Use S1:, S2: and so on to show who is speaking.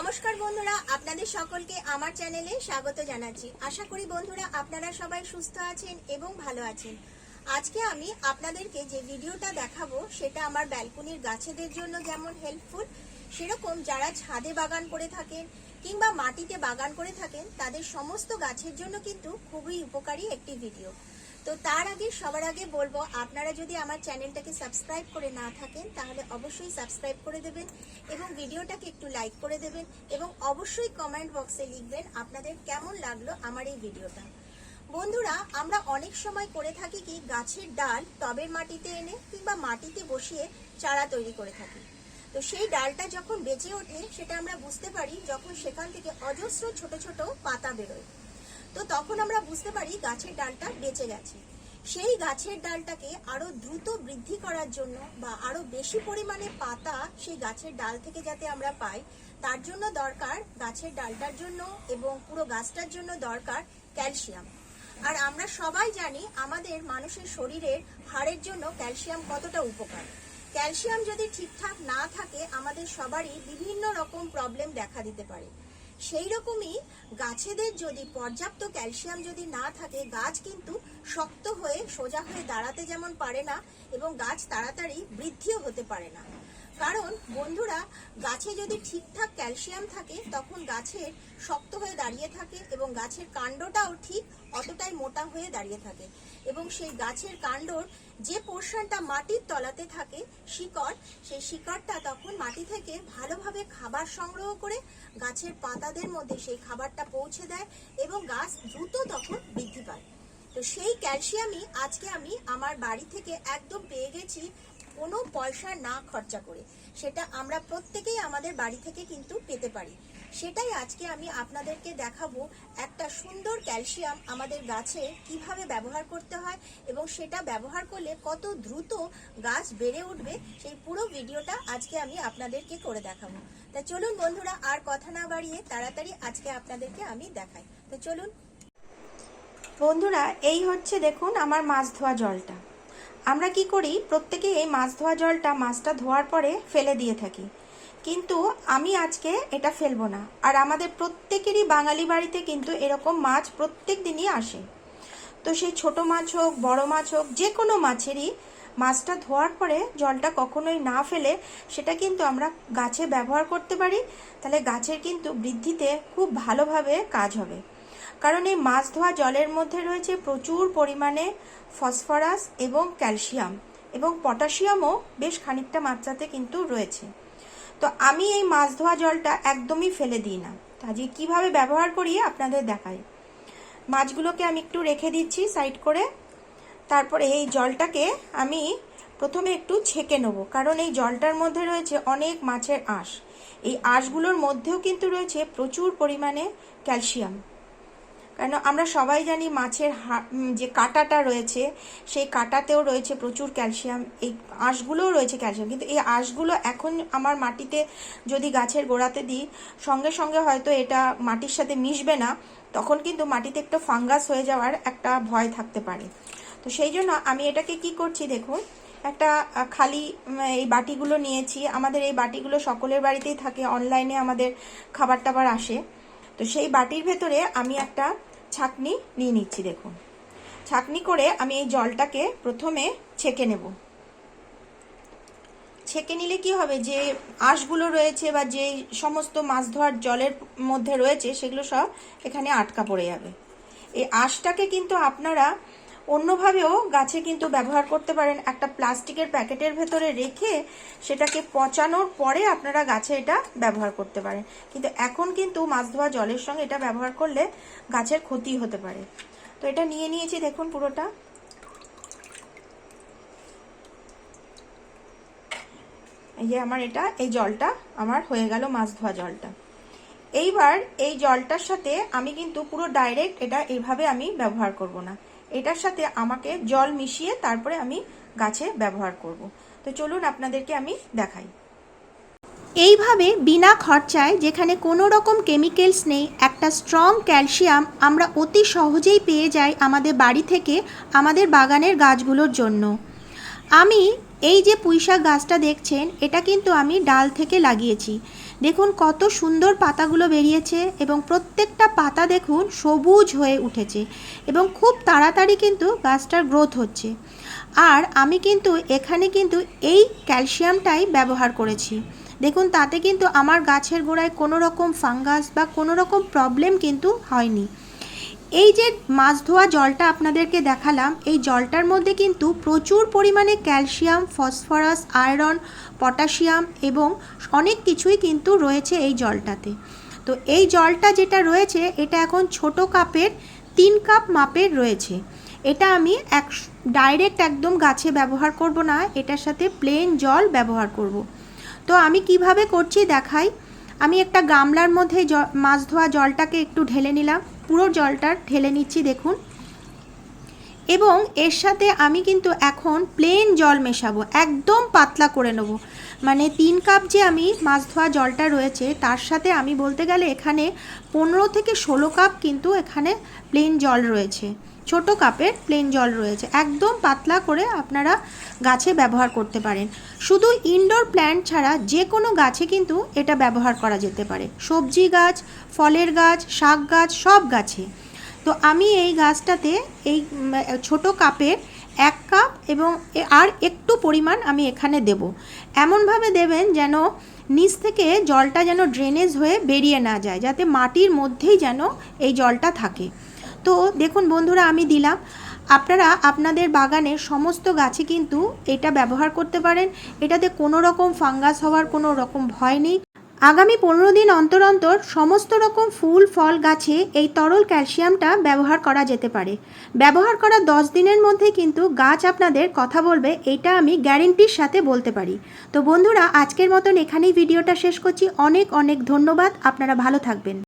S1: নমস্কার বন্ধুরা, আপনাদের সকলকে আমার চ্যানেলে স্বাগত জানাচ্ছি। আশা করি বন্ধুরা আপনারা সবাই সুস্থ আছেন এবং ভালো আছেন। আজকে আমি আপনাদেরকে যে ভিডিওটা দেখাবো, সেটা আমার ব্যালকনির গাছেদের জন্য যেমন হেল্পফুল সেরকম যারা ছাদে বাগান করে থাকেন কিংবা মাটিতে বাগান করে থাকেন, তাদের সমস্ত গাছের জন্য কিন্তু খুবই উপকারী একটি ভিডিও। তো তার আগে, সবার আগে বলব, আপনারা যদি আমার চ্যানেলটাকে সাবস্ক্রাইব করে না থাকেন, তাহলে অবশ্যই সাবস্ক্রাইব করে দেবেন এবং ভিডিওটাকে একটু লাইক করে দেবেন এবং অবশ্যই কমেন্ট বক্সে লিখবেন আপনাদের কেমন লাগল আমার এই ভিডিওটা। বন্ধুরা, আমরা অনেক সময় করে থাকি কি গাছের ডাল টবের মাটিতে এনে কিংবা মাটিতে বসিয়ে চারা তৈরি করে থাকি। তো সেই ডালটা যখন বেঁচে ওঠে, সেটা আমরা বুঝতে পারি যখন সেখান থেকে অজস্র ছোট ছোট পাতা বেরোয়। তো তখন আমরা বুঝতে পারি গাছের ডালটা বেঁচে গেছে। সেই গাছের ডালটাকে আরও দ্রুত বৃদ্ধি করার জন্য বা আরও বেশি পরিমাণে পাতা সেই গাছের ডাল থেকে যাতে আমরা পাই, তার জন্য দরকার গাছের ডালটার জন্য এবং পুরো গাছটার জন্য দরকার ক্যালসিয়াম। আর আমরা সবাই জানি আমাদের মানুষের শরীরের হাড়ের জন্য ক্যালসিয়াম কতটা উপকার। ক্যালসিয়াম যদি ঠিকঠাক না থাকে, আমাদের সবারই বিভিন্ন রকম প্রবলেম দেখা দিতে পারে। সেই রকমই গাছেদের যদি পর্যাপ্ত ক্যালসিয়াম যদি না থাকে, গাছ কিন্তু শক্ত হয়ে সোজা হয়ে দাঁড়াতে যেমন পারে না এবং গাছ তাড়াতাড়ি বৃদ্ধিও হতে পারে না। কারণ বন্ধুরা, গাছে যদি ঠিকঠাক ক্যালসিয়াম থাকে, তখন গাছের শক্ত হয়ে দাঁড়িয়ে থাকে এবং গাছের কাণ্ডটাও ঠিক অতটাই মোটা হয়ে দাঁড়িয়ে থাকে। এবং সেই গাছের কাণ্ডর যে পোর্শনটা মাটির তলাতে থাকে, শিকড়, সেই শিকড়টা তখন মাটি থেকে ভালোভাবে খাবার সংগ্রহ করে গাছের পাতাদের মধ্যে সেই খাবারটা পৌঁছে দেয় এবং গাছ দ্রুত তখন বৃদ্ধি পায়। তো সেই ক্যালসিয়ামই আজকে আমি আমার বাড়ি থেকে একদম পেয়ে গেছি কোনো পয়সা না খরচা করে। সেটা আমরা প্রত্যেকেই আমাদের বাড়ি থেকে কিন্তু পেতে পারি। সেটাই আজকে আমি আপনাদেরকে দেখাবো একটা সুন্দর ক্যালসিয়াম আমাদের গাছে কীভাবে ব্যবহার করতে হয় এবং সেটা ব্যবহার করলে কত দ্রুত গাছ বেড়ে উঠবে সেই পুরো ভিডিওটা আজকে আমি আপনাদেরকে করে দেখাবো। তা চলুন বন্ধুরা, আর কথা না বাড়িয়ে তাড়াতাড়ি আজকে আপনাদেরকে আমি দেখাই। তো চলুন।
S2: বন্ধুরা, এই হচ্ছে দেখুন আমার মাছ ধোয়া জলটা। আমরা কি করি, প্রত্যেকে এই মাছ ধোয়া জলটা মাছটা ধোয়ার পরে ফেলে দিয়ে থাকি। কিন্তু আমি আজকে এটা ফেলব না। আর আমাদের প্রত্যেকেরই বাঙালি বাড়িতে কিন্তু এরকম মাছ প্রত্যেক দিনই আসে। তো সেই ছোট মাছ হোক, বড় মাছ হোক, যে কোনো মাছেরই মাছটা ধোয়ার পরে জলটা কখনোই না ফেলে সেটা কিন্তু আমরা গাছে ব্যবহার করতে পারি। তাহলে গাছের কিন্তু বৃদ্ধিতে খুব ভালোভাবে কাজ হবে। কারণ এই মাছ ধোয়া জলের মধ্যে রয়েছে প্রচুর পরিমাণে ফসফরাস এবং ক্যালসিয়াম এবং পটাশিয়ামও বেশ খানিকটা মাত্রাতে কিন্তু রয়েছে। তো আমি এই মাছ ধোয়া জলটা একদমই ফেলে দিই না। যে কীভাবে ব্যবহার করি আপনাদের দেখাই। মাছগুলোকে আমি একটু রেখে দিচ্ছি সাইড করে। তারপরে এই জলটাকে আমি প্রথমে একটু ছেঁকে নেব, কারণ এই জলটার মধ্যে রয়েছে অনেক মাছের আঁশ। এই আঁশগুলোর মধ্যেও কিন্তু রয়েছে প্রচুর পরিমাণে ক্যালসিয়াম। কারণ আমরা সবাই জানি মাছের যে কাঁটাটা রয়েছে, সেই কাঁটাতেও রয়েছে প্রচুর ক্যালসিয়াম, এই আঁশগুলোও রয়েছে ক্যালসিয়াম, কিন্তু এই আঁশগুলো এখন আমার মাটিতে যদি গাছের গোড়াতে দিই, সঙ্গে সঙ্গে হয়তো এটা মাটির সাথে মিশবে না, তখন কিন্তু মাটিতে একটু ফাঙ্গাস হয়ে যাওয়ার একটা ভয় থাকতে পারে। তো সেই জন্য আমি এটাকে কি করছি দেখুন, একটা খালি এই বাটিগুলো নিয়েছি, আমাদের এই বাটিগুলো সকলের বাড়িতেই থাকে, অনলাইনে আমাদের খাবার টাবার আসে। তো সেই বাটির ভেতরে আমি একটা ছাকনি নিয়ে নিচ্ছি, দেখুন। ছাকনি করে আমি এই জলটাকে প্রথমে ছেঁকে নেব। ছেঁকে নিলে কি হবে? যে আঁশগুলো রয়েছে বা যে সমস্ত মাছ ধোয়ার জলের মধ্যে রয়েছে, সেগুলো সব এখানে আটকা পড়ে যাবে। এই আঁশটাকে কিন্তু আপনারা অন্যভাবেও গাছে কিন্তু ব্যবহার করতে পারেন একটা প্লাস্টিকের প্যাকেটের ভেতরে রেখে সেটাকে পচানোর পরে আপনারা গাছে এটা ব্যবহার করতে পারেন। কিন্তু এখন কিন্তু মাছ ধোয়া জলের সঙ্গে এটা ব্যবহার করলে গাছের ক্ষতি হতে পারে। তো এটা নিয়ে নিয়েছি, দেখুন পুরোটা। এই যে আমার এটা, এই জলটা, আমার হয়ে গেল মাছ ধোয়া জলটা। এইবার এই জলটার সাথে আমি কিন্তু পুরো ডাইরেক্ট এটা এইভাবে আমি ব্যবহার করব না। এটার সাথে আমাকে জল মিশিয়ে তারপরে আমি গাছে ব্যবহার করব। তো চলুন আপনাদেরকে আমি দেখাই।
S1: এইভাবে বিনা খরচায় যেখানে কোনো রকম কেমিক্যালস নেই, একটা স্ট্রং ক্যালসিয়াম আমরা অতি সহজেই পেয়ে যাই আমাদের বাড়ি থেকে আমাদের বাগানের গাছগুলোর জন্য। আমি এই যে পুঁইশাক গাছটা দেখছেন, এটা কিন্তু আমি ডাল থেকে লাগিয়েছি।
S2: দেখুন কত সুন্দর পাতাগুলো বেরিয়েছে এবং প্রত্যেকটা পাতা দেখুন সবুজ হয়ে উঠেছে এবং খুব তাড়াতাড়ি কিন্তু গাছটার গ্রোথ হচ্ছে। আর আমি কিন্তু এখানে কিন্তু এই ক্যালসিয়ামটাই ব্যবহার করেছি। দেখুন তাতে কিন্তু আমার গাছের গোড়ায় কোনো রকম ফাঙ্গাস বা কোনো রকম প্রবলেম কিন্তু হয়নি। এই যে মাছ ধোয়া জলটা আপনাদেরকে দেখালাম, এই জলটার মধ্যে কিন্তু প্রচুর পরিমাণে ক্যালসিয়াম, ফসফরাস, আয়রন, পটাশিয়াম এবং অনেক কিছুই কিন্তু রয়েছে এই জলটাতে। তো এই জলটা যেটা রয়েছে, এটা এখন ছোট কাপের, তিন কাপ মাপের রয়েছে। এটা আমি এক, ডাইরেক্ট একদম গাছে ব্যবহার করব না, এটার সাথে প্লেন জল ব্যবহার করব। তো আমি কীভাবে করছি দেখাই। আমি একটা গামলার মধ্যে মাছ ধোয়া জলটাকে একটু ঢেলে নিলাম। পুরো জলটা ঢেলে নিচ্ছি, দেখুন। এবং এর সাথে আমি কিন্তু এখন প্লেন জল মেশাবো, একদম পাতলা করে নেব। মানে তিন কাপ যে আমি মাছ ধোয়া জলটা রয়েছে, তার সাথে আমি বলতে গেলে এখানে পনেরো থেকে ষোলো কাপ কিন্তু এখানে প্লেন জল রয়েছে। ছোট কাপের প্লেন জল রয়েছে। একদম পাতলা করে আপনারা গাছে ব্যবহার করতে পারেন। শুধু ইনডোর প্ল্যান্ট ছাড়া যে কোনো গাছে কিন্তু এটা ব্যবহার করা যেতে পারে। সবজি গাছ, ফলের গাছ, শাক গাছ, সব গাছে। তো আমি এই গাছটাতে এই ছোট কাপের এক কাপ এবং আর একটু পরিমাণ আমি এখানে দেব। এমনভাবে দেবেন যেন নিচ থেকে জলটা যেন ড্রেনেজ হয়ে বেরিয়ে না যায়, যাতে মাটির মধ্যেই যেন এই জলটা থাকে। তো দেখুন বন্ধুরা, আমি দিলাম। আপনারা আপনাদের বাগানের সমস্ত গাছে কিন্তু এটা ব্যবহার করতে পারেন। এটাতে কোনো রকম ফাঙ্গাস হওয়ার কোনো রকম ভয় নেই। আগামী পনেরো দিন অন্তর অন্তর সমস্ত রকম ফুল, ফল, গাছে এই তরল ক্যালসিয়ামটা ব্যবহার করা যেতে পারে। ব্যবহার করা দশ দিনের মধ্যে কিন্তু গাছ আপনাদের কথা বলবে, এটা আমি গ্যারেন্টির সাথে বলতে পারি। তো বন্ধুরা, আজকের মতন এখানেই ভিডিওটা শেষ করছি। অনেক অনেক ধন্যবাদ। আপনারা ভালো থাকবেন।